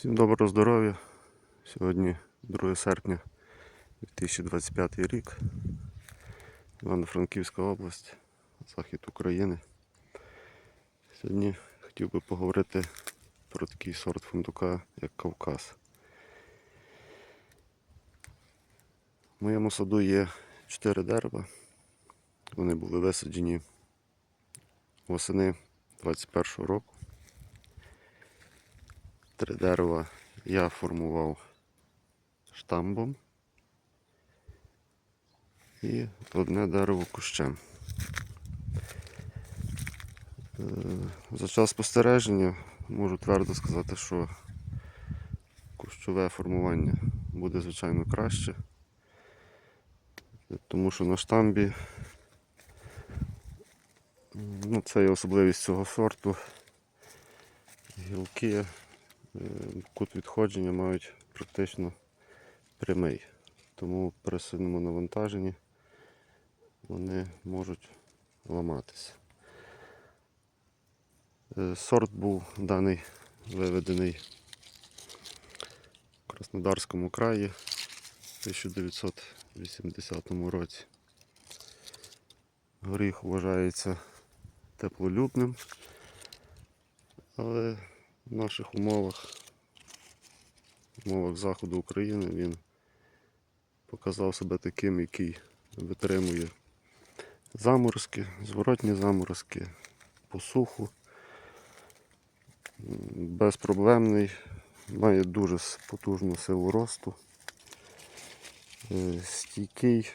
Всім доброго здоров'я. Сьогодні 2 серпня 2025 рік. Івано-Франківська область, захід України. Сьогодні хотів би поговорити про такий сорт фундука, як Кавказ. В моєму саду є 4 дерева. Вони були висаджені восени 21 року. Три дерева я формував штамбом і одне дерево кущем. Е, За час спостереження можу твердо сказати, що кущове формування буде звичайно краще, тому що на штамбі ну, це є особливість цього сорту. Гілки кут відходження мають практично прямий. Тому при сильному навантаженні вони можуть ламатися. Е, Сорт був даний виведений в Краснодарському краї в 1980 році. Горіх вважається теплолюбним, але в наших умовах, в умовах заходу України він показав себе таким, який витримує заморозки, зворотні заморозки, посуху. Безпроблемний, має дуже потужну силу росту, е, стійкий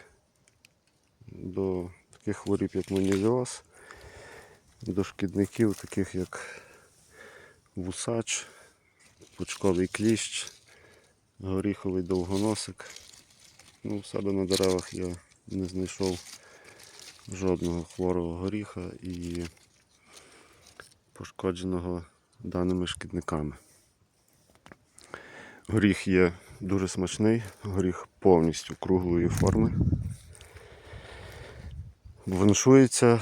до таких хворіб, як моніліоз, до шкідників, таких як вусач, пучковий кліщ, горіховий довгоносик. Ну, в себе на деревах я не знайшов жодного хворого горіха і пошкодженого даними шкідниками. Горіх є дуже смачний, горіх повністю круглої форми. Виншується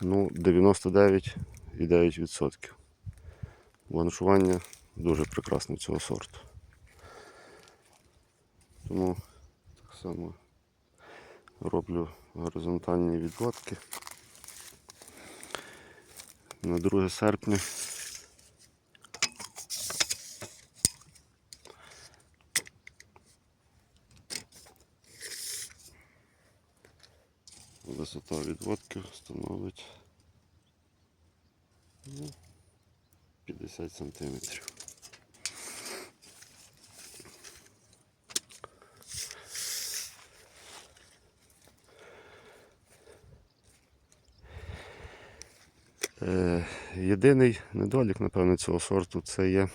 ну, 99,9%. Бланшування дуже прекрасне цього сорту. Тому так само роблю горизонтальні відводки. На 2 серпня. Висота відводки становить ну, 50 сантиметрів. Е, єдиний недолік, напевно, цього сорту це є.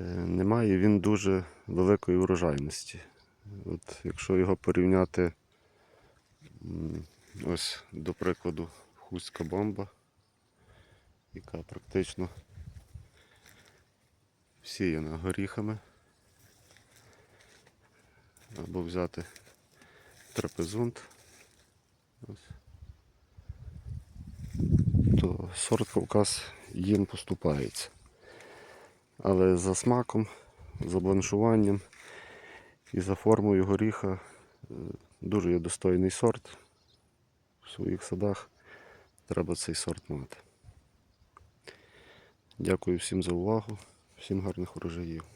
е, Немає він дуже великої урожайності. От, якщо його порівняти ось, до прикладу, хустська бомба, яка практично всіяна горіхами. Або взяти трапезунт. То сорт Кавказ їм поступається. Але за смаком, за бланшуванням і за формою горіха е, дуже є достойний сорт. В своїх садах треба цей сорт мати. Дякую всім за увагу, всім гарних урожаїв.